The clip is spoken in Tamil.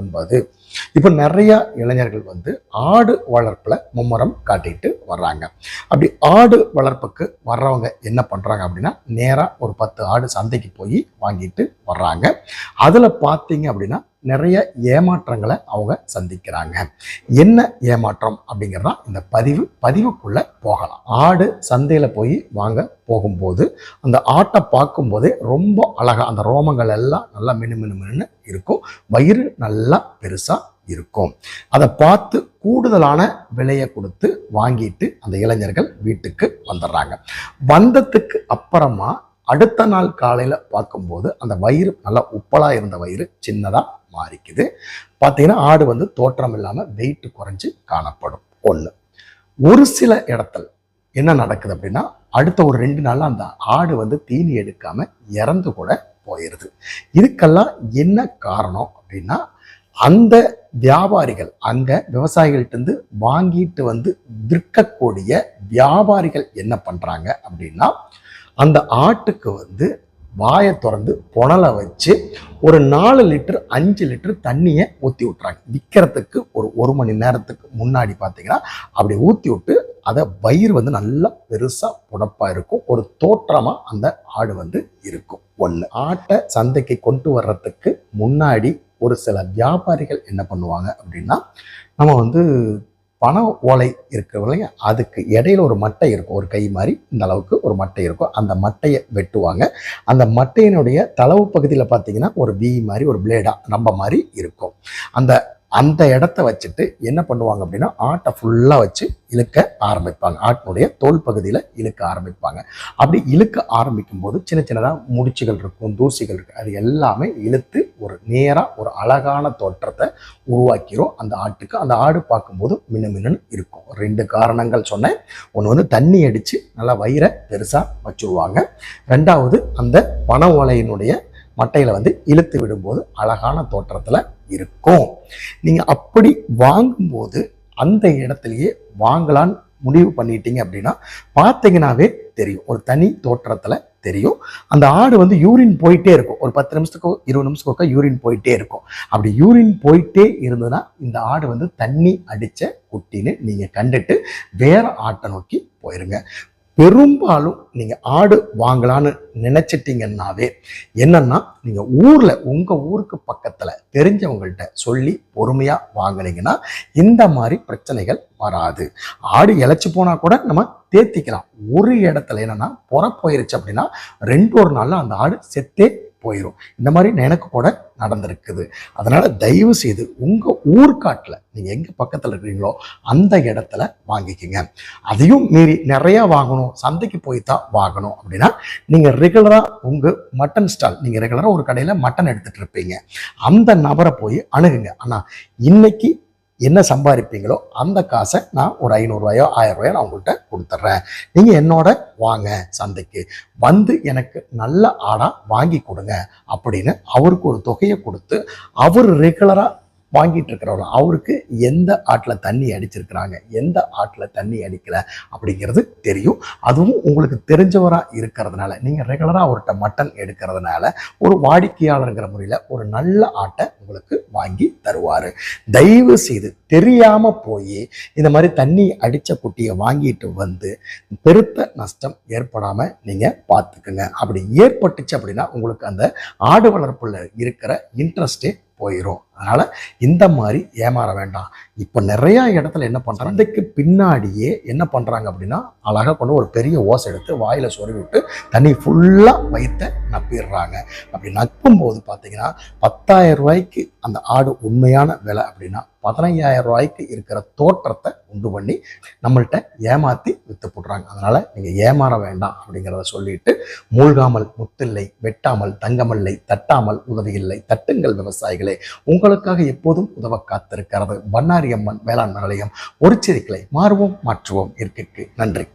என்பது. இப்போ நிறைய இளைஞர்கள் வந்து ஆடு வளர்ப்பில் மும்முரம் காட்டிட்டு வர்றாங்க. அப்படி ஆடு வளர்ப்புக்கு வர்றவங்க என்ன பண்ணுறாங்க அப்படின்னா நேராக ஒரு பத்து ஆடு சந்தைக்கு போய் வாங்கிட்டு வர்றாங்க. அதில் பார்த்தீங்க அப்படின்னா நிறைய ஏமாற்றங்களை அவங்க சந்திக்கிறாங்க. என்ன ஏமாற்றம் அப்படிங்கிறதா இந்த பதிவு பதிவுக்குள்ளே போகலாம். ஆடு சந்தையில் போய் வாங்க போகும்போது அந்த ஆட்டை பார்க்கும்போதே ரொம்ப அழகாக அந்த ரோமங்கள் எல்லாம் நல்லா மினு மினு மினுன்னு இருக்கும். வயிறு நல்லா பெருசாக இருக்கும். அதை பார்த்து கூடுதலான விலையை கொடுத்து வாங்கிட்டு அந்த இளைஞர்கள் வீட்டுக்கு வந்துடுறாங்க. வந்ததுக்கு அப்புறமா அடுத்த நாள் காலையில் பார்க்கும்போது அந்த வயிறு நல்லா உப்பலாக இருந்த வயிறு சின்னதாக மாறிக்குது. பார்த்தீங்கன்னா ஆடு வந்து தோற்றம் இல்லாமல் வெயிட் குறைஞ்சு காணப்படும். ஒன்று ஒரு சில இடத்துல என்ன நடக்குது அப்படின்னா அடுத்த ஒரு ரெண்டு நாள்ல அந்த ஆடு வந்து தீனி எடுக்காமல் இறந்து கூட போயிடுது இதுக்கெல்லாம் என்ன காரணம் அப்படின்னா அந்த வியாபாரிகள் அங்கே விவசாயிகள்கிட்டருந்து வாங்கிட்டு வந்து விற்கக்கூடிய வியாபாரிகள் என்ன பண்ணுறாங்க அப்படின்னா அந்த ஆட்டுக்கு வந்து வாயை திறந்து புனலை வச்சு ஒரு நாலு லிட்டர் அஞ்சு லிட்டர் தண்ணியை ஊற்றி விட்றாங்க விற்கிறதுக்கு ஒரு ஒரு மணி நேரத்துக்கு முன்னாடி பார்த்தீங்கன்னா அப்படி ஊற்றி விட்டு அதை வயிறு வந்து நல்லா பெருசாக புடப்பாக இருக்கும். ஒரு தோற்றமாக அந்த ஆடு வந்து இருக்கும். ஒன்று ஆட்டை சந்தைக்கு கொண்டு வர்றதுக்கு முன்னாடி ஒரு சில வியாபாரிகள் என்ன பண்ணுவாங்க அப்படின்னா நம்ம வந்து பண ஓலை இருக்கிற இல்லைங்க அதுக்கு இடையில ஒரு மட்டை இருக்கும். ஒரு கை மாதிரி இந்த அளவுக்கு ஒரு மட்டை இருக்கும். அந்த மட்டையை வெட்டுவாங்க. அந்த மட்டையினுடைய தளவு பகுதியில் பார்த்தீங்கன்னா ஒரு வி மாதிரி ஒரு பிளேடாக நம்ம மாதிரி இருக்கும். அந்த அந்த இடத்த வச்சுட்டு என்ன பண்ணுவாங்க அப்படின்னா ஆட்டை ஃபுல்லாக வச்சு இழுக்க ஆரம்பிப்பாங்க. ஆட்டினுடைய தோல் பகுதியில் இழுக்க ஆரம்பிப்பாங்க. அப்படி இழுக்க ஆரம்பிக்கும் போது சின்ன சின்னதாக முடிச்சுகள் இருக்கும் தூசிகள் இருக்கும். அது எல்லாமே இழுத்து ஒரு நேராக ஒரு அழகான தோற்றத்தை உருவாக்கிறோம் அந்த ஆட்டுக்கு அந்த ஆடு பார்க்கும்போது மின்னு மின்னுன்னு இருக்கும். ரெண்டு காரணங்கள் சொன்னேன். ஒன்று வந்து தண்ணி அடித்து நல்லா வயிறை பெருசாக வச்சுருவாங்க. ரெண்டாவது அந்த பனை ஓலையினுடைய மட்டையில் வந்து இழுத்து விடும்போது அழகான தோற்றத்தில் இருக்கும். நீங்கள் அப்படி வாங்கும்போது அந்த இடத்துலையே வாங்கலான்னு முடிவு பண்ணிட்டீங்க அப்படின்னா பார்த்தீங்கன்னாவே தெரியும். ஒரு தனி தோற்றத்தில் தெரியும். அந்த ஆடு வந்து யூரின் போயிட்டே இருக்கும். ஒரு பத்து நிமிஷத்துக்கோ இருபது நிமிஷத்துக்கோ யூரின் போயிட்டே இருக்கும். அப்படி யூரின் போயிட்டே இருந்ததுன்னா இந்த ஆடு வந்து தண்ணி அடித்த குட்டின்னு நீங்கள் கண்டுட்டு வேற ஆட்டை நோக்கி போயிருங்க. பெரும்பாலும் நீங்கள் ஆடு வாங்கலான்னு நினச்சிட்டிங்கன்னாவே என்னென்னா நீங்கள் ஊரில் உங்கள் ஊருக்கு பக்கத்தில் தெரிஞ்சவங்கள்ட்ட சொல்லி பொறுமையாக வாங்கினீங்கன்னா இந்த மாதிரி பிரச்சனைகள் வராது. ஆடு இழைச்சி போனால் கூட நம்ம தேத்திக்கலாம். ஒரு இடத்துல என்னென்னா புற போயிருச்சு அப்படின்னா ரெண்டு ஒரு நாளில் அந்த ஆடு செத்தே போயிடும் இந்த மாதிரி எனக்கு கூட நடந்திருக்குது. அதனால் தயவு செய்து உங்கள் ஊர்காட்டில் நீங்கள் எங்கே பக்கத்தில் இருக்கிறீங்களோ அந்த இடத்துல வாங்கிக்கோங்க. அதையும் மீறி நிறையா வாங்கணும். சந்தைக்கு போய் தான் வாங்கணும். அப்படின்னா நீங்கள் ரெகுலராக உங்கள் மட்டன் ஸ்டால் நீங்கள் ரெகுலராக ஒரு கடையில் மட்டன் எடுத்துகிட்டு இருப்பீங்க. அந்த நபரை போய் அணுகுங்க. ஆனால் இன்னைக்கு என்ன சம்பாதிப்பீங்களோ அந்த காசை நான் ஒரு ஐநூறுரூவாயோ ஆயிரம் ரூபாயோ நான் உங்கள்கிட்ட கொடுத்துட்றேன். நீங்கள் என்னோட வாங்க சந்தைக்கு. வந்து எனக்கு நல்ல ஆடாக வாங்கி கொடுங்க அப்படின்னு அவருக்கு ஒரு தொகையை கொடுத்து அவர் ரெகுலராக வாங்கிட்டு இருக்கிறவங்க அவருக்கு எந்த ஆட்டில் தண்ணி அடிச்சிருக்கிறாங்க? எந்த ஆட்டில் தண்ணி அடிக்கல? அப்படிங்கிறது தெரியும். அதுவும் உங்களுக்கு தெரிஞ்சவராக இருக்கிறதுனால நீங்கள் ரெகுலராக அவர்கிட்ட மட்டன் எடுக்கிறதுனால ஒரு வாடிக்கையாளருங்கிற முறையில் ஒரு நல்ல ஆட்டை உங்களுக்கு வாங்கி தருவார். தயவு செய்து தெரியாமல் போய் இந்த மாதிரி தண்ணி அடித்த குட்டியை வாங்கிட்டு வந்து பெருத்த நஷ்டம் ஏற்படாமல் நீங்கள் பார்த்துக்குங்க அப்படி ஏற்பட்டுச்சு அப்படின்னா உங்களுக்கு அந்த ஆடு வளர்ப்பில் இருக்கிற இன்ட்ரெஸ்ட்டே போயிடும் அதனால் இந்த மாதிரி ஏமாற வேண்டாம். இப்போ நிறையா இடத்துல என்ன பண்ணுறாங்க அதுக்கு பின்னாடியே என்ன பண்ணுறாங்க அப்படின்னா அழகாக கொண்டு ஒரு பெரிய ஓசை எடுத்து வாயில் சொருவி விட்டு தண்ணி ஃபுல்லாக வயிற்ற நப்பிடுறாங்க. அப்படி நப்பும்போது பார்த்தீங்கன்னா பத்தாயிரம் ரூபாய்க்கு அந்த ஆடு உண்மையான விலை அப்படின்னா பதினையாயிரம் ரூபாய்க்கு இருக்கிற தோற்றத்தை உண்டு பண்ணி நம்மள்கிட்ட ஏமாற்றி விற்று போடுறாங்க அதனால் நீங்கள் ஏமாற வேண்டாம் அப்படிங்கிறத சொல்லிட்டு மூழ்காமல் முத்தில்லை வெட்டாமல் தங்கமில்லை தட்டாமல் உதவியில்லை தட்டுங்கள் விவசாயிகளே. உங்கள் உங்களுக்காக எப்போதும் உதவ காத்திருக்கிறது. பண்ணாரி அம்மன் வேளாண் நிலையம். ஒரு செடிக்களை மாறுவோம் மாற்றுவோம். இருக்கைக்கு நன்றி.